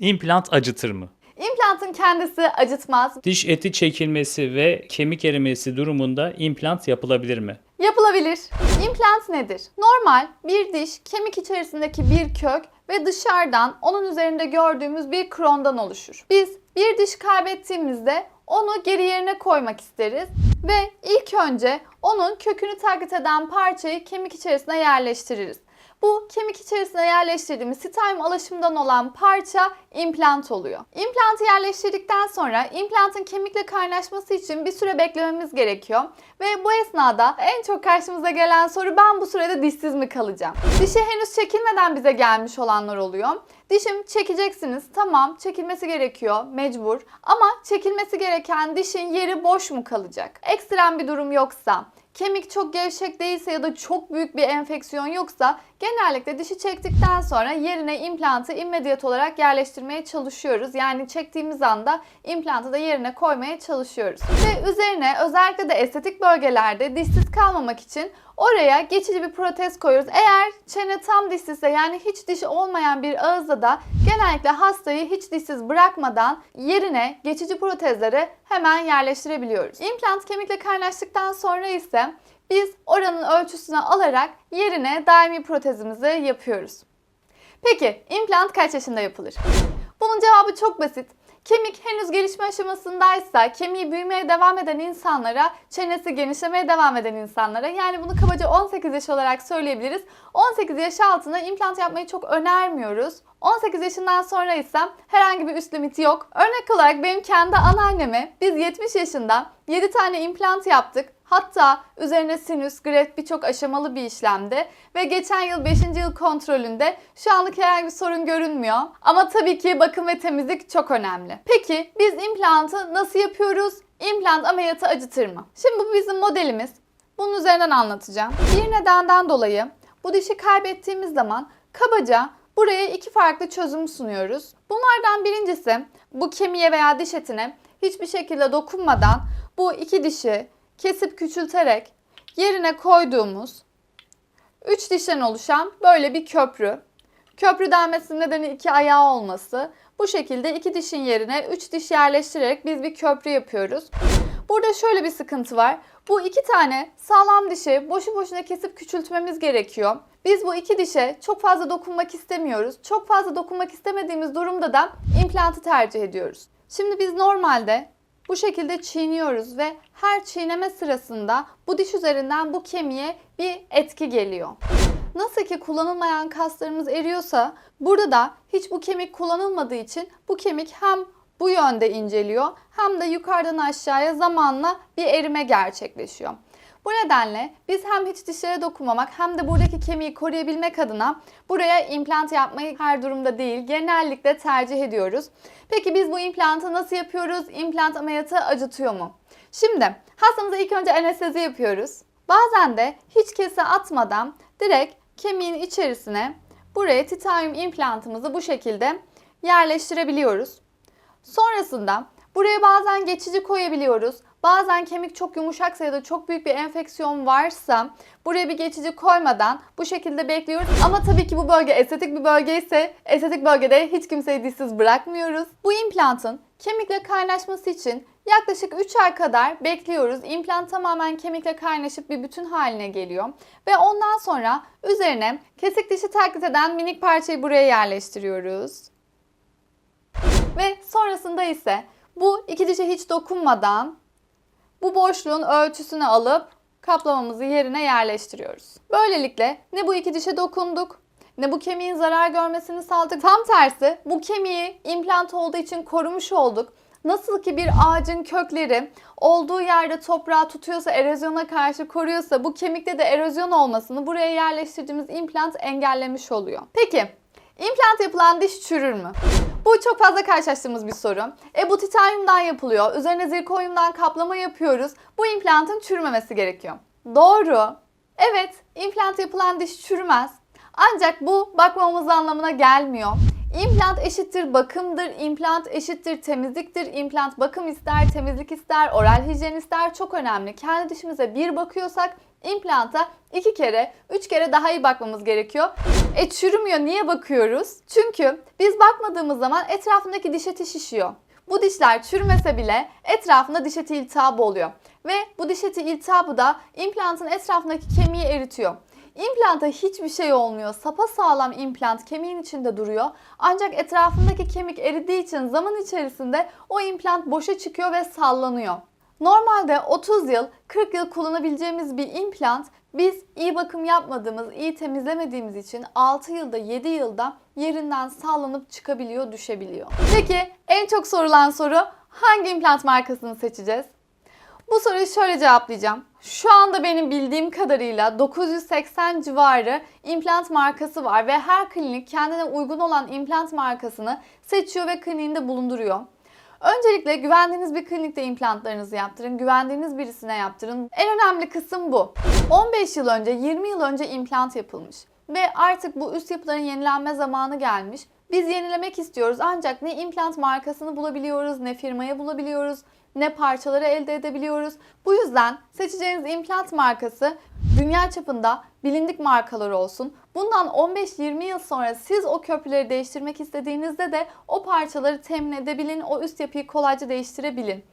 İmplant acıtır mı? İmplantın kendisi acıtmaz, Diş eti çekilmesi ve kemik erimesi durumunda implant yapılabilir mi? Yapılabilir. İmplant nedir? Normal bir diş kemik içerisindeki bir kök ve dışarıdan onun üzerinde gördüğümüz bir krondan oluşur. Biz bir diş kaybettiğimizde onu geri yerine koymak isteriz ve ilk önce onun kökünü taklit eden parçayı kemik içerisine yerleştiririz. Bu kemik içerisine yerleştirdiğimiz titanyum alaşımdan olan parça implant oluyor. İmplantı yerleştirdikten sonra implantın kemikle kaynaşması için bir süre beklememiz gerekiyor. Ve bu esnada en çok karşımıza gelen soru ben bu sürede dişsiz mi kalacağım? Dişi henüz çekilmeden bize gelmiş olanlar oluyor. Dişim çekeceksiniz. Tamam çekilmesi gerekiyor mecbur. Ama çekilmesi gereken dişin yeri boş mu kalacak? Ekstrem bir durum yoksa kemik çok gevşek değilse ya da çok büyük bir enfeksiyon yoksa genellikle dişi çektikten sonra yerine implantı immediat olarak yerleştirmeye çalışıyoruz. Yani çektiğimiz anda implantı da yerine koymaya çalışıyoruz. Ve üzerine özellikle de estetik bölgelerde dişsiz kalmamak için oraya geçici bir protez koyuyoruz. Eğer çene tam dişsizse yani hiç dişi olmayan bir ağızda da genellikle hastayı hiç dişsiz bırakmadan yerine geçici protezleri hemen yerleştirebiliyoruz. İmplant kemikle kaynaştıktan sonra ise biz oranın ölçüsünü alarak yerine daimi protezimizi yapıyoruz. Peki implant kaç yaşında yapılır? Bunun cevabı çok basit. Kemik henüz gelişme aşamasındaysa kemiği büyümeye devam eden insanlara, çenesi genişlemeye devam eden insanlara yani bunu kabaca 18 yaş olarak söyleyebiliriz. 18 yaş altına implant yapmayı çok önermiyoruz. 18 yaşından sonra ise herhangi bir üst limiti yok. Örnek olarak benim kendi anneanneme biz 70 yaşında 7 tane implant yaptık. Hatta üzerine sinüs, greft birçok aşamalı bir işlemdi. Ve geçen yıl 5. yıl kontrolünde şu anlık herhangi bir sorun görünmüyor. Ama tabii ki bakım ve temizlik çok önemli. Peki biz implantı nasıl yapıyoruz? İmplant ameliyatı acıtır mı? Şimdi bu bizim modelimiz. Bunun üzerinden anlatacağım. Bir nedenden dolayı bu dişi kaybettiğimiz zaman kabaca buraya iki farklı çözüm sunuyoruz. Bunlardan birincisi bu kemiğe veya diş etine hiçbir şekilde dokunmadan bu iki dişi kesip küçülterek yerine koyduğumuz 3 dişten oluşan böyle bir köprü. Köprü denmesinin nedeni iki ayağı olması. Bu şekilde iki dişin yerine 3 diş yerleştirerek biz bir köprü yapıyoruz. Burada şöyle bir sıkıntı var. Bu iki tane sağlam dişi boşu boşuna kesip küçültmemiz gerekiyor. Biz bu iki dişe çok fazla dokunmak istemiyoruz. Çok fazla dokunmak istemediğimiz durumda da implantı tercih ediyoruz. Şimdi biz normalde bu şekilde çiğniyoruz ve her çiğneme sırasında bu diş üzerinden bu kemiğe bir etki geliyor. Nasıl ki kullanılmayan kaslarımız eriyorsa burada da hiç bu kemik kullanılmadığı için bu kemik hem bu yönde inceliyor hem de yukarıdan aşağıya zamanla bir erime gerçekleşiyor. Bu nedenle biz hem hiç dişlere dokunmamak hem de buradaki kemiği koruyabilmek adına buraya implant yapmayı her durumda değil genellikle tercih ediyoruz. Peki biz bu implantı nasıl yapıyoruz? İmplant ameliyatı acıtıyor mu? Şimdi hastamıza ilk önce anestezi yapıyoruz. Bazen de hiç kese atmadan direkt kemiğin içerisine buraya titanyum implantımızı bu şekilde yerleştirebiliyoruz. Sonrasında buraya bazen geçici koyabiliyoruz. Bazen kemik çok yumuşaksa ya da çok büyük bir enfeksiyon varsa buraya bir geçici koymadan bu şekilde bekliyoruz. Ama tabii ki bu bölge estetik bir bölge ise estetik bölgede hiç kimseyi dişsiz bırakmıyoruz. Bu implantın kemikle kaynaşması için yaklaşık 3 ay kadar bekliyoruz. İmplant tamamen kemikle kaynaşıp bir bütün haline geliyor. Ve ondan sonra üzerine kesik dişi taklit eden minik parçayı buraya yerleştiriyoruz. Ve sonrasında ise bu iki dişe hiç dokunmadan bu boşluğun ölçüsünü alıp kaplamamızı yerine yerleştiriyoruz. Böylelikle ne bu iki dişe dokunduk ne bu kemiğin zarar görmesini sağladık. Tam tersi bu kemiği implant olduğu için korumuş olduk. Nasıl ki bir ağacın kökleri olduğu yerde toprağı tutuyorsa, erozyona karşı koruyorsa bu kemikte de erozyon olmasını buraya yerleştirdiğimiz implant engellemiş oluyor. Peki implant yapılan diş çürür mü? Bu çok fazla karşılaştığımız bir soru. E bu titanyumdan yapılıyor. Üzerine zirkonyumdan kaplama yapıyoruz. Bu implantın çürümemesi gerekiyor. Doğru. Evet, implant yapılan diş çürümez. Ancak bu bakmamamız anlamına gelmiyor. İmplant eşittir bakımdır, implant eşittir temizliktir, implant bakım ister, temizlik ister, oral hijyen ister çok önemli. Kendi dişimize bir bakıyorsak implanta iki kere, üç kere daha iyi bakmamız gerekiyor. E çürümüyor niye bakıyoruz? Çünkü biz bakmadığımız zaman etrafındaki diş eti şişiyor. Bu dişler çürümese bile etrafında diş eti iltihabı oluyor. Ve bu diş eti iltihabı da implantın etrafındaki kemiği eritiyor. İmplanta hiçbir şey olmuyor. Sapa sağlam implant kemiğin içinde duruyor. Ancak etrafındaki kemik eridiği için zaman içerisinde o implant boşa çıkıyor ve sallanıyor. Normalde 30 yıl, 40 yıl kullanabileceğimiz bir implant biz iyi bakım yapmadığımız, iyi temizlemediğimiz için 6 yılda, 7 yılda yerinden sallanıp çıkabiliyor, düşebiliyor. Peki en çok sorulan soru hangi implant markasını seçeceğiz? Bu soruyu şöyle cevaplayacağım. Şu anda benim bildiğim kadarıyla 980 civarı implant markası var ve her klinik kendine uygun olan implant markasını seçiyor ve kliniğinde bulunduruyor. Öncelikle güvendiğiniz bir klinikte implantlarınızı yaptırın, güvendiğiniz birisine yaptırın. En önemli kısım bu. 15 yıl önce, 20 yıl önce implant yapılmış ve artık bu üst yapıların yenilenme zamanı gelmiş. Biz yenilemek istiyoruz ancak ne implant markasını bulabiliyoruz, ne firmayı bulabiliyoruz, ne parçaları elde edebiliyoruz. Bu yüzden seçeceğiniz implant markası dünya çapında bilindik markalar olsun. Bundan 15-20 yıl sonra siz o köprüleri değiştirmek istediğinizde de o parçaları temin edebilin, o üst yapıyı kolayca değiştirebilin.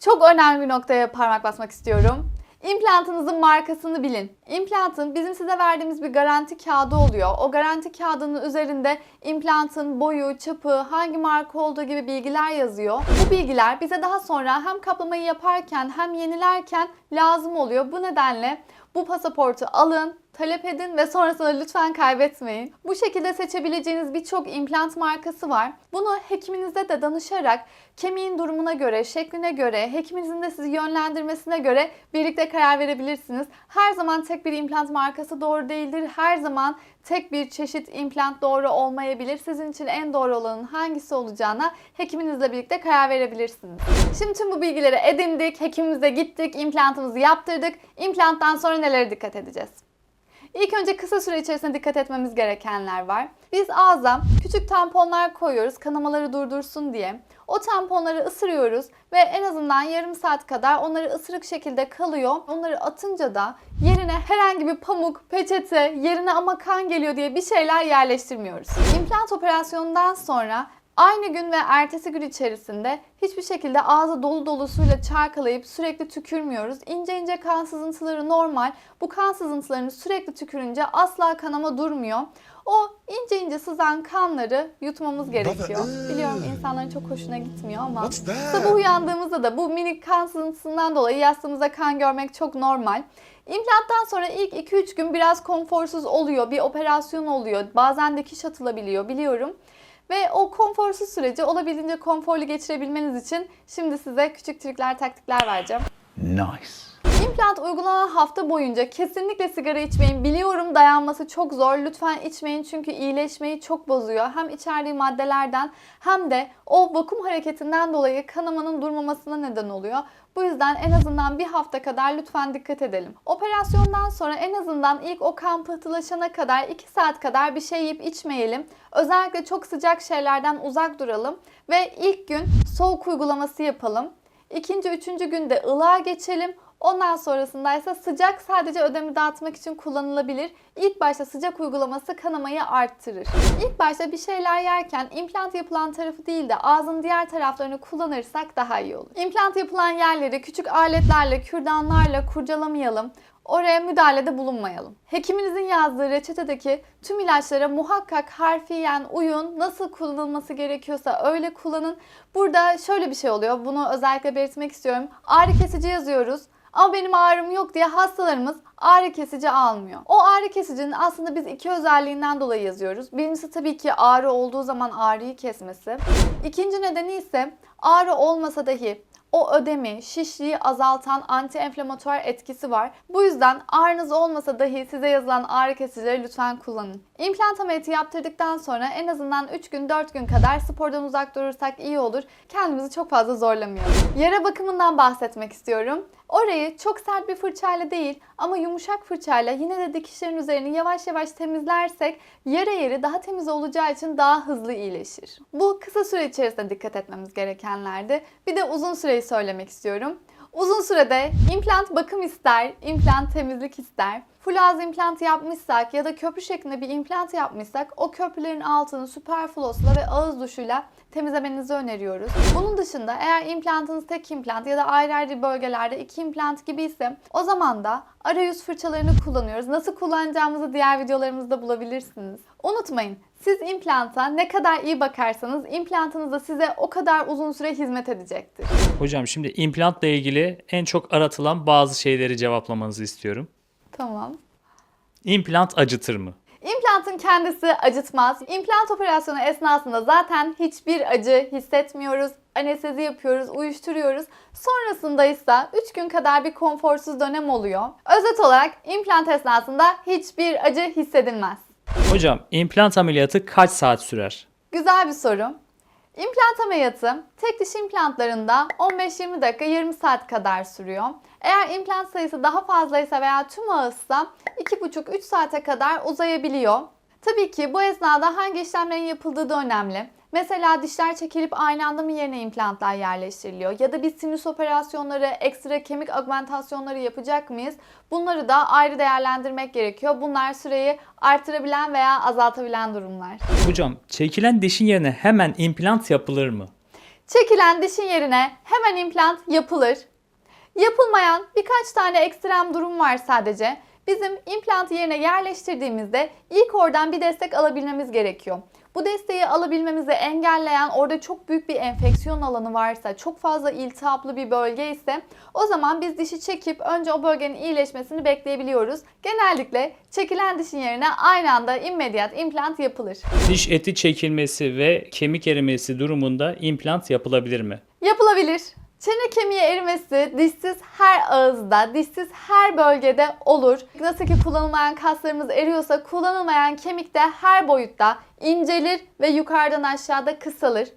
Çok önemli bir noktaya parmak basmak istiyorum. İmplantınızın markasını bilin. İmplantın bizim size verdiğimiz bir garanti kağıdı oluyor. O garanti kağıdının üzerinde implantın boyu, çapı, hangi marka olduğu gibi bilgiler yazıyor. Bu bilgiler bize daha sonra hem kaplamayı yaparken hem yenilerken lazım oluyor. Bu nedenle bu pasaportu alın, talep edin ve sonrasında lütfen kaybetmeyin. Bu şekilde seçebileceğiniz birçok implant markası var. Bunu hekiminize de danışarak kemiğin durumuna göre, şekline göre, hekiminizin de sizi yönlendirmesine göre birlikte karar verebilirsiniz. Her zaman tek bir implant markası doğru değildir. Her zaman tek bir çeşit implant doğru olmayabilir. Sizin için en doğru olanın hangisi olacağına hekiminizle birlikte karar verebilirsiniz. Şimdi tüm bu bilgileri edindik, hekimimize gittik, implantımızı yaptırdık. İmplanttan sonra nelere dikkat edeceğiz? İlk önce kısa süre içerisinde dikkat etmemiz gerekenler var. Biz ağza küçük tamponlar koyuyoruz kanamaları durdursun diye. O tamponları ısırıyoruz ve en azından yarım saat kadar onları ısırık şekilde kalıyor. Onları atınca da yerine herhangi bir pamuk, peçete, yerine ama kan geliyor diye bir şeyler yerleştirmiyoruz. İmplant operasyonundan sonra Aynı gün ve ertesi gün içerisinde hiçbir şekilde ağza dolu dolu suyla çarkalayıp sürekli tükürmüyoruz. İnce ince kan sızıntıları normal. Bu kan sızıntılarını sürekli tükürünce asla kanama durmuyor. O ince ince sızan kanları yutmamız gerekiyor. Biliyorum insanların çok hoşuna gitmiyor ama sabah uyandığımızda da bu minik kan sızıntısından dolayı yastığımızda kan görmek çok normal. İmplanttan sonra ilk 2-3 gün biraz konforsuz oluyor. Bir operasyon oluyor. Bazen dikiş atılabiliyor biliyorum. Ve o konforsuz süreci olabildiğince konforlu geçirebilmeniz için şimdi size küçük trikler, taktikler vereceğim. Nice. İmplant uygulanan hafta boyunca kesinlikle sigara içmeyin. Biliyorum dayanması çok zor. Lütfen içmeyin çünkü iyileşmeyi çok bozuyor. Hem içerdiği maddelerden hem de o vakum hareketinden dolayı kanamanın durmamasına neden oluyor. Bu yüzden en azından bir hafta kadar lütfen dikkat edelim. Operasyondan sonra en azından ilk o kan pıhtılaşana kadar 2 saat kadar bir şey yiyip içmeyelim. Özellikle çok sıcak şeylerden uzak duralım ve ilk gün soğuk uygulaması yapalım. İkinci, üçüncü günde ılığa geçelim. Ondan sonrasında ise sıcak sadece ödemi dağıtmak için kullanılabilir. İlk başta sıcak uygulaması kanamayı arttırır. İlk başta bir şeyler yerken implant yapılan tarafı değil de ağzın diğer taraflarını kullanırsak daha iyi olur. İmplant yapılan yerleri küçük aletlerle, kürdanlarla kurcalamayalım. Oraya müdahalede bulunmayalım. Hekiminizin yazdığı reçetedeki tüm ilaçlara muhakkak harfiyen uyun. Nasıl kullanılması gerekiyorsa öyle kullanın. Burada şöyle bir şey oluyor. Bunu özellikle belirtmek istiyorum. Ağrı kesici yazıyoruz. Ama benim ağrım yok diye hastalarımız ağrı kesici almıyor. O ağrı kesicinin aslında biz iki özelliğinden dolayı yazıyoruz. Birincisi tabii ki ağrı olduğu zaman ağrıyı kesmesi. İkinci nedeni ise ağrı olmasa dahi o ödemi, şişliği azaltan anti-enflamatuar etkisi var. Bu yüzden ağrınız olmasa dahi size yazılan ağrı kesicileri lütfen kullanın. İmplant ameliyatı yaptırdıktan sonra en azından 3 gün 4 gün kadar spordan uzak durursak iyi olur. Kendimizi çok fazla zorlamayalım. Yara bakımından bahsetmek istiyorum. Orayı çok sert bir fırçayla değil ama yumuşak fırçayla yine de dikişlerin üzerini yavaş yavaş temizlersek yara yeri daha temiz olacağı için daha hızlı iyileşir. Bu kısa süre içerisinde dikkat etmemiz gerekenlerdi. Bir de uzun süreyi söylemek istiyorum. Uzun sürede implant bakım ister, implant temizlik ister. Full ağız implant yapmışsak ya da köprü şeklinde bir implant yapmışsak o köprülerin altını süper flossla ve ağız duşuyla temizlemenizi öneriyoruz. Bunun dışında eğer implantınız tek implant ya da ayrı ayrı bölgelerde iki implant gibi ise o zaman da arayüz fırçalarını kullanıyoruz. Nasıl kullanacağımızı diğer videolarımızda bulabilirsiniz. Unutmayın siz implanta ne kadar iyi bakarsanız implantınız da size o kadar uzun süre hizmet edecektir. Hocam şimdi implantla ilgili en çok aratılan bazı şeyleri cevaplamanızı istiyorum. Tamam. İmplant acıtır mı? İmplantın kendisi acıtmaz. İmplant operasyonu esnasında zaten hiçbir acı hissetmiyoruz. Anestezi yapıyoruz, uyuşturuyoruz. Sonrasında ise 3 gün kadar bir konforsuz dönem oluyor. Özet olarak implant esnasında hiçbir acı hissedilmez. Hocam implant ameliyatı kaç saat sürer? Güzel bir soru. İmplant ameliyatı tek diş implantlarında 15-20 dakika 20 saat kadar sürüyor. Eğer implant sayısı daha fazlaysa veya tüm ağızsa 2,5-3 saate kadar uzayabiliyor. Tabii ki bu esnada hangi işlemlerin yapıldığı da önemli. Mesela dişler çekilip aynı anda mı yerine implantlar yerleştiriliyor? Ya da biz sinüs operasyonları, ekstra kemik augmentasyonları yapacak mıyız? Bunları da ayrı değerlendirmek gerekiyor. Bunlar süreyi artırabilen veya azaltabilen durumlar. Hocam çekilen dişin yerine hemen implant yapılır mı? Çekilen dişin yerine hemen implant yapılır. Yapılmayan birkaç tane ekstrem durum var sadece. Bizim implantı yerine yerleştirdiğimizde ilk oradan bir destek alabilmemiz gerekiyor. Bu desteği alabilmemizi engelleyen orada çok büyük bir enfeksiyon alanı varsa, çok fazla iltihaplı bir bölge ise o zaman biz dişi çekip önce o bölgenin iyileşmesini bekleyebiliyoruz. Genellikle çekilen dişin yerine aynı anda immediat implant yapılır. Diş eti çekilmesi ve kemik erimesi durumunda implant yapılabilir mi? Yapılabilir. Çene kemiği erimesi dişsiz her ağızda, dişsiz her bölgede olur. Nasıl ki kullanılmayan kaslarımız eriyorsa kullanılmayan kemik de her boyutta incelir ve yukarıdan aşağıda kısalır.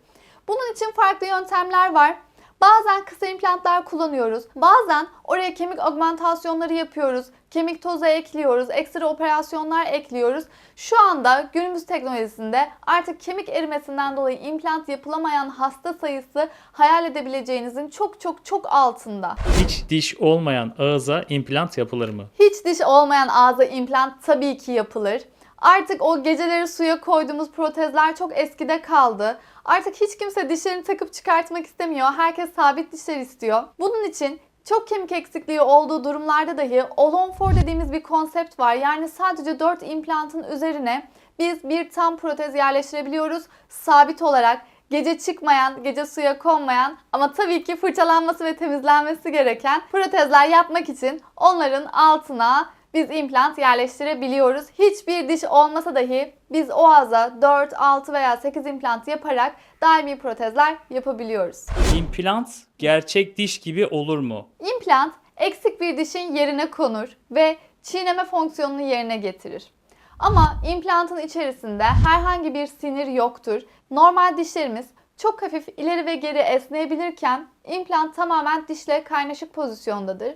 Bunun için farklı yöntemler var. Bazen kısa implantlar kullanıyoruz. Bazen oraya kemik augmentasyonları yapıyoruz. Kemik tozu ekliyoruz. Ekstra operasyonlar ekliyoruz. Şu anda günümüz teknolojisinde artık kemik erimesinden dolayı implant yapılamayan hasta sayısı hayal edebileceğinizin çok çok çok altında. Hiç diş olmayan ağıza implant yapılır mı? Hiç diş olmayan ağza implant tabii ki yapılır. Artık o geceleri suya koyduğumuz protezler çok eskide kaldı. Artık hiç kimse dişlerini takıp çıkartmak istemiyor. Herkes sabit dişler istiyor. Bunun için çok kemik eksikliği olduğu durumlarda dahi all on four dediğimiz bir konsept var. Yani sadece 4 implantın üzerine biz bir tam protez yerleştirebiliyoruz. Sabit olarak gece çıkmayan, gece suya konmayan ama tabii ki fırçalanması ve temizlenmesi gereken protezler yapmak için onların altına biz implant yerleştirebiliyoruz. Hiçbir diş olmasa dahi biz o ağza 4, 6 veya 8 implant yaparak daimi protezler yapabiliyoruz. İmplant gerçek diş gibi olur mu? İmplant eksik bir dişin yerine konur ve çiğneme fonksiyonunu yerine getirir. Ama implantın içerisinde herhangi bir sinir yoktur. Normal dişlerimiz çok hafif ileri ve geri esneyebilirken implant tamamen dişle kaynaşık pozisyondadır.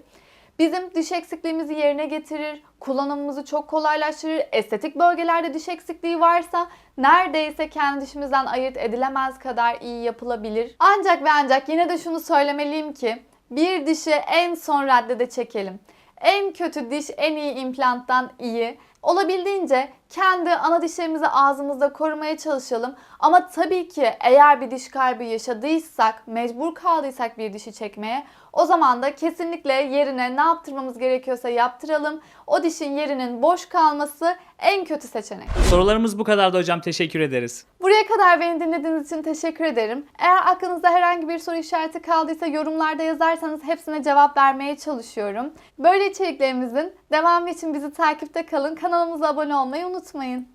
Bizim diş eksikliğimizi yerine getirir, kullanımımızı çok kolaylaştırır. Estetik bölgelerde diş eksikliği varsa neredeyse kendi dişimizden ayırt edilemez kadar iyi yapılabilir. Ancak ve ancak yine de şunu söylemeliyim ki bir dişi en son raddede çekelim. En kötü diş en iyi implanttan iyi. Olabildiğince kendi ana dişlerimizi ağzımızda korumaya çalışalım. Ama tabii ki eğer bir diş kaybı yaşadıysak, mecbur kaldıysak bir dişi çekmeye o zaman da kesinlikle yerine ne yaptırmamız gerekiyorsa yaptıralım. O dişin yerinin boş kalması en kötü seçenek. Sorularımız bu kadardı hocam. Teşekkür ederiz. Buraya kadar beni dinlediğiniz için teşekkür ederim. Eğer aklınızda herhangi bir soru işareti kaldıysa yorumlarda yazarsanız hepsine cevap vermeye çalışıyorum. Böyle içeriklerimizin devamı için bizi takipte kalın. Kanalımıza abone olmayı unutmayın.